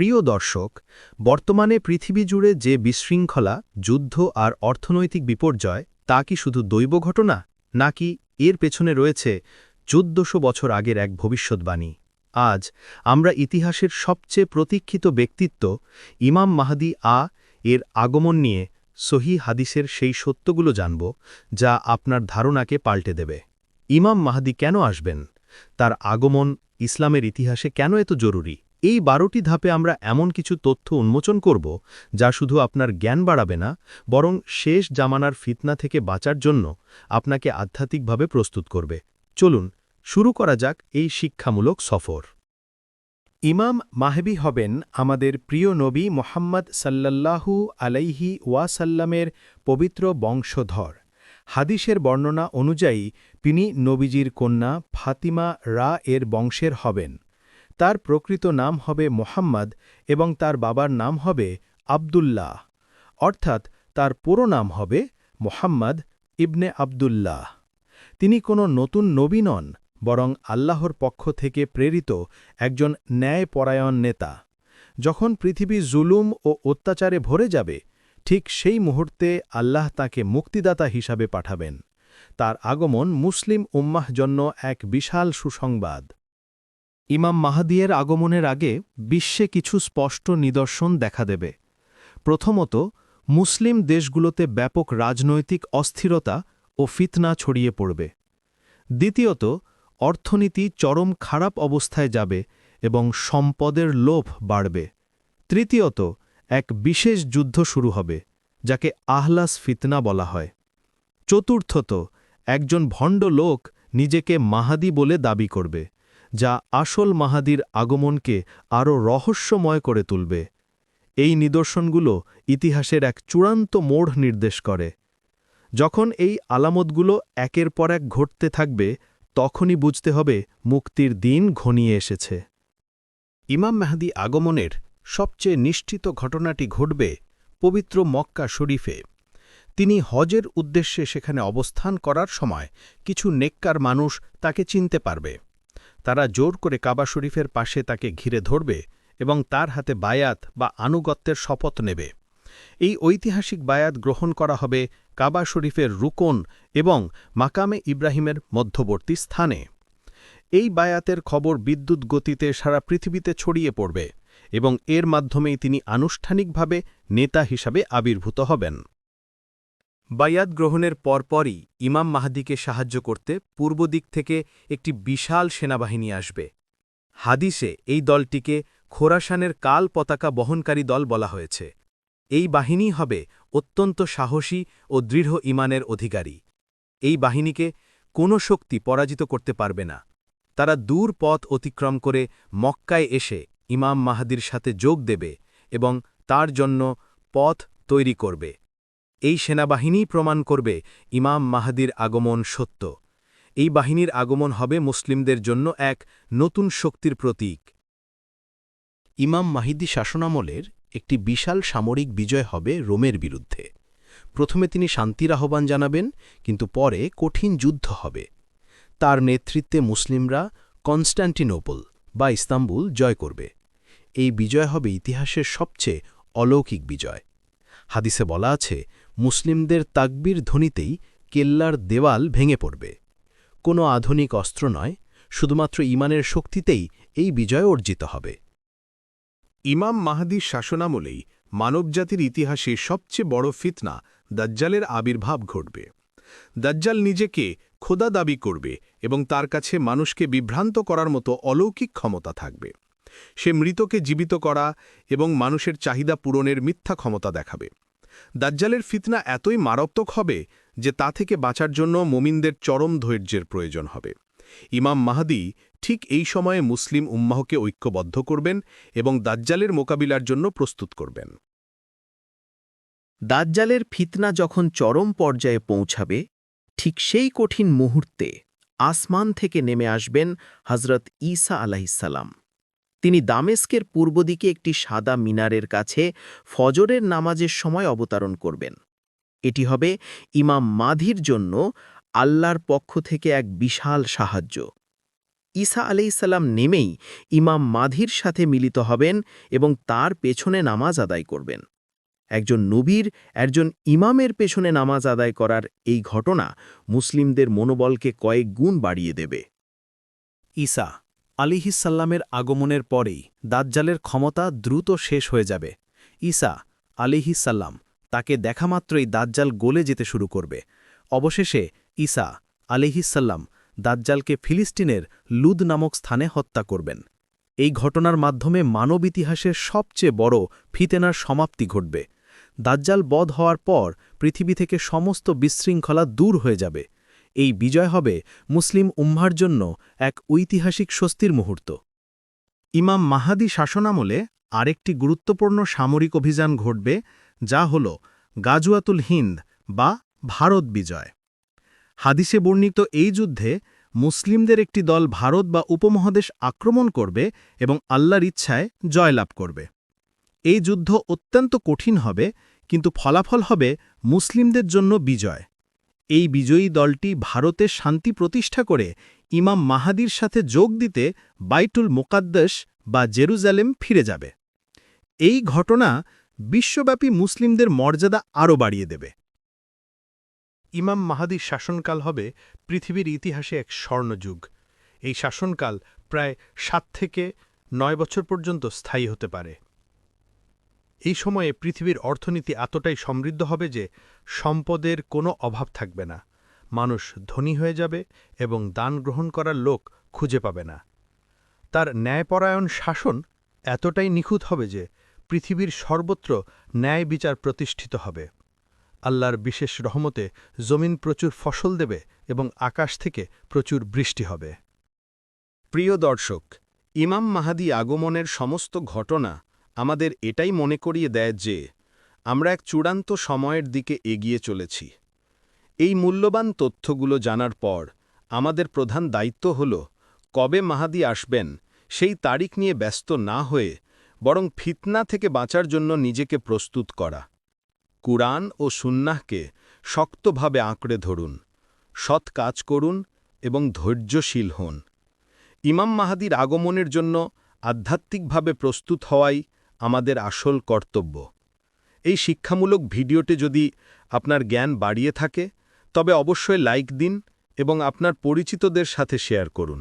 প্রিয় দর্শক, বর্তমানে পৃথিবী জুড়ে যে বিশৃঙ্খলা, যুদ্ধ আর অর্থনৈতিক বিপর্যয়, তা কি শুধু দৈব ঘটনা? নাকি এর পেছনে রয়েছে চোদ্দশো বছর আগের এক ভবিষ্যৎবাণী? আজ আমরা ইতিহাসের সবচেয়ে প্রতীক্ষিত ব্যক্তিত্ব ইমাম মাহাদি আ এর আগমন নিয়ে সহি হাদিসের সেই সত্যগুলো জানব, যা আপনার ধারণাকে পাল্টে দেবে। ইমাম মাহাদি কেন আসবেন? তার আগমন ইসলামের ইতিহাসে কেন এত জরুরি? এই বারোটি ধাপে আমরা এমন কিছু তথ্য উন্মোচন করব যা শুধু আপনার জ্ঞান বাড়াবে না, বরং শেষ জামানার ফিতনা থেকে বাঁচার জন্য আপনাকে আধ্যাত্মিকভাবে প্রস্তুত করবে। চলুন, শুরু করা যাক এই শিক্ষামূলক সফর। ইমাম মাহবি হবেন আমাদের প্রিয় নবী মোহাম্মদ সাল্লাল্লাহু আলাইহি ওয়াসাল্লামের পবিত্র বংশধর। হাদিসের বর্ণনা অনুযায়ী তিনি নবীজির কন্যা ফাতিমা রা এর বংশের হবেন। তার প্রকৃত নাম হবে মোহাম্মদ এবং তার বাবার নাম হবে আবদুল্লাহ। অর্থাৎ তার পুরো নাম হবে মোহাম্মদ ইবনে আবদুল্লাহ। তিনি কোনো নতুন নবী নন, বরং আল্লাহর পক্ষ থেকে প্রেরিত একজন ন্যায়পরায়ণ নেতা। যখন পৃথিবী জুলুম ও অত্যাচারে ভরে যাবে, ঠিক সেই মুহূর্তে আল্লাহ তাকে মুক্তিদাতা হিসাবে পাঠাবেন। তার আগমন মুসলিম উম্মাহ জন্য এক বিশাল সুসংবাদ। ইমাম মাহাদিয়ের আগমনের আগে বিশ্বে কিছু স্পষ্ট নিদর্শন দেখা দেবে। প্রথমত, মুসলিম দেশগুলোতে ব্যাপক রাজনৈতিক অস্থিরতা ও ফিতনা ছড়িয়ে পড়বে। দ্বিতীয়ত, অর্থনীতি চরম খারাপ অবস্থায় যাবে এবং সম্পদের লোভ বাড়বে। তৃতীয়ত, এক বিশেষ যুদ্ধ শুরু হবে, যাকে আহলাস ফিতনা বলা হয়। চতুর্থত, একজন ভণ্ড লোক নিজেকে মাহাদি বলে দাবি করবে। যা আসল মাহাদির আগমনকে আরও রহস্যময় করে তুলবে। এই নিদর্শনগুলো ইতিহাসের এক চূড়ান্ত মোড় নির্দেশ করে। যখন এই আলামতগুলো একের পর এক ঘটতে থাকবে, তখনই বুঝতে হবে মুক্তির দিন ঘনিয়ে এসেছে। ইমাম মেহাদি আগমনের সবচেয়ে নিশ্চিত ঘটনাটি ঘটবে পবিত্র মক্কা শরীফে। তিনি হজের উদ্দেশ্যে সেখানে অবস্থান করার সময় কিছু নেককার মানুষ তাকে চিনতে পারবে। তারা জোর করে কাবা শরীফের পাশে তাকে ঘিরে ধরবে এবং তার হাতে বায়াত বা আনুগত্যের শপথ নেবে। এই ঐতিহাসিক বায়াত গ্রহণ করা হবে কাবা শরীফের রুকন এবং মাকামে ইব্রাহিমের মধ্যবর্তী স্থানে। এই বায়াতের খবর বিদ্যুৎ গতিতে সারা পৃথিবীতে ছড়িয়ে পড়বে এবং এর মাধ্যমেই তিনি আনুষ্ঠানিকভাবে নেতা হিসাবে আবির্ভূত হবেন। বায়াত গ্রহণের পরপরই ইমাম মাহাদিকে সাহায্য করতে পূর্ব দিক থেকে একটি বিশাল সেনাবাহিনী আসবে। হাদিসে এই দলটিকে খোরাসানের কাল পতাকা বহনকারী দল বলা হয়েছে। এই বাহিনী হবে অত্যন্ত সাহসী ও দৃঢ় ইমানের অধিকারী। এই বাহিনীকে কোনো শক্তি পরাজিত করতে পারবে না। তারা দূর পথ অতিক্রম করে মক্কায় এসে ইমাম মাহাদির সাথে যোগ দেবে এবং তার জন্য পথ তৈরি করবে। এই সেনাবাহিনী প্রমাণ করবে ইমাম মাহাদির আগমন সত্য। এই বাহিনীর আগমন হবে মুসলিমদের জন্য এক নতুন শক্তির প্রতীক। ইমাম মাহিদি শাসনামলের একটি বিশাল সামরিক বিজয় হবে রোমের বিরুদ্ধে। প্রথমে তিনি শান্তির আহ্বান জানাবেন, কিন্তু পরে কঠিন যুদ্ধ হবে। তার নেতৃত্বে মুসলিমরা কনস্ট্যান্টিনোপল বা ইস্তাম্বুল জয় করবে। এই বিজয় হবে ইতিহাসের সবচেয়ে অলৌকিক বিজয়। হাদিসে বলা আছে মুসলিমদের তাকবির ধ্বনিতেই কেল্লার দেওয়াল ভেঙে পড়বে। কোনো আধুনিক অস্ত্র নয়, শুধুমাত্র ইমানের শক্তিতেই এই বিজয় অর্জিত হবে। ইমাম মাহাদির শাসনামলেই মানবজাতির ইতিহাসে সবচেয়ে বড় ফিতনা দাজ্জালের আবির্ভাব ঘটবে। দাজ্জাল নিজেকে খোদা দাবি করবে এবং তার কাছে মানুষকে বিভ্রান্ত করার মতো অলৌকিক ক্ষমতা থাকবে। সে মৃতকে জীবিত করা এবং মানুষের চাহিদা পূরণের মিথ্যা ক্ষমতা দেখাবে। দাজ্জালের ফিতনা এতই মারাত্মক হবে যে তা থেকে বাঁচার জন্য মোমিনদের চরম ধৈর্যের প্রয়োজন হবে। ইমাম মাহাদি ঠিক এই সময়ে মুসলিম উম্মাহকে ঐক্যবদ্ধ করবেন এবং দাজ্জালের মোকাবিলার জন্য প্রস্তুত করবেন। দাজ্জালের ফিতনা যখন চরম পর্যায়ে পৌঁছাবে, ঠিক সেই কঠিন মুহূর্তে আসমান থেকে নেমে আসবেন হজরত ঈসা আলাহিসাল্লাম তিনি দামেস্কের পূর্ব দিকে একটি সাদা মিনারের কাছে ফজরের নামাজের সময় অবতারণ করবেন। এটি হবে ইমাম মাধির জন্য আল্লাহর পক্ষ থেকে এক বিশাল সাহায্য। ঈসা আলাইসাল্লাম নেমেই ইমাম মাধির সাথে মিলিত হবেন এবং তার পেছনে নামাজ আদায় করবেন। একজন নবীর, একজন ইমামের পেছনে নামাজ আদায় করার এই ঘটনা মুসলিমদের মনোবলকে কয়েক গুণ বাড়িয়ে দেবে। ঈসা আলিহিসাল্লামের আগমনের পরেই দাজ্জালের ক্ষমতা দ্রুত শেষ হয়ে যাবে। ঈসা আলিহিসাল্লাম তাকে দেখামাত্রই দাজ্জাল গলে যেতে শুরু করবে। অবশেষে ঈসা আলিহিসাল্লাম দাজ্জালকে ফিলিস্তিনের লুদ নামক স্থানে হত্যা করবেন। এই ঘটনার মাধ্যমে মানব ইতিহাসের সবচেয়ে বড় ফিতেনার সমাপ্তি ঘটবে। দাজ্জাল বধ হওয়ার পর পৃথিবী থেকে সমস্ত বিশৃঙ্খলা দূর হয়ে যাবে। এই বিজয় হবে মুসলিম উম্মার জন্য এক ঐতিহাসিক স্বস্তির মুহূর্ত। ইমাম মাহাদি শাসনামলে আরেকটি গুরুত্বপূর্ণ সামরিক অভিযান ঘটবে, যা হল গাজুয়াতুল হিন্দ বা ভারত বিজয়। হাদিসে বর্ণিত এই যুদ্ধে মুসলিমদের একটি দল ভারত বা উপমহাদেশ আক্রমণ করবে এবং আল্লাহর ইচ্ছায় জয়লাভ করবে। এই যুদ্ধ অত্যন্ত কঠিন হবে, কিন্তু ফলাফল হবে মুসলিমদের জন্য বিজয়। এই বিজয়ী দলটি ভারতে শান্তি প্রতিষ্ঠা করে ইমাম মাহাদির সাথে যোগ দিতে বাইটুল মোকাদ্দস বা জেরুজালেম ফিরে যাবে। এই ঘটনা বিশ্বব্যাপী মুসলিমদের মর্যাদা আরও বাড়িয়ে দেবে। ইমাম মাহাদির শাসনকাল হবে পৃথিবীর ইতিহাসে এক স্বর্ণযুগ। এই শাসনকাল প্রায় সাত থেকে নয় বছর পর্যন্ত স্থায়ী হতে পারে। এই সময়ে পৃথিবীর অর্থনীতি এতটাই সমৃদ্ধ হবে যে সম্পদের কোনো অভাব থাকবে না। মানুষ ধনী হয়ে যাবে এবং দান গ্রহণ করার লোক খুঁজে পাবে না। তার ন্যায়পরায়ণ শাসন এতটাই নিখুঁত হবে যে পৃথিবীর সর্বত্র ন্যায় বিচার প্রতিষ্ঠিত হবে। আল্লাহর বিশেষ রহমতে জমিন প্রচুর ফসল দেবে এবং আকাশ থেকে প্রচুর বৃষ্টি হবে। প্রিয় দর্শক, ইমাম মাহাদি আগমনের সমস্ত ঘটনা আমাদের এটাই মনে করিয়ে দেয় যে, আমরা এক চূড়ান্ত সময়ের দিকে এগিয়ে চলেছি। এই মূল্যবান তথ্যগুলো জানার পর, আমাদের প্রধান দায়িত্ব হল কবে মাহাদি আসবেন, সেই তারিখ নিয়ে ব্যস্ত না হয়ে বরং ফিতনা থেকে বাঁচার জন্য নিজেকে প্রস্তুত করা। কুরআন ও সুন্নাহকে শক্তভাবে আঁকড়ে ধরুন, সৎ কাজ করুন এবং ধৈর্যশীল হন। ইমাম মাহাদির আগমনের জন্য আধ্যাত্মিকভাবে প্রস্তুত হওয়াই আমাদের আসল কর্তব্য। এই শিক্ষামূলক ভিডিওটি যদি আপনার জ্ঞান বাড়িয়ে থাকে, তবে অবশ্যই লাইক দিন এবং আপনার পরিচিতদের সাথে শেয়ার করুন।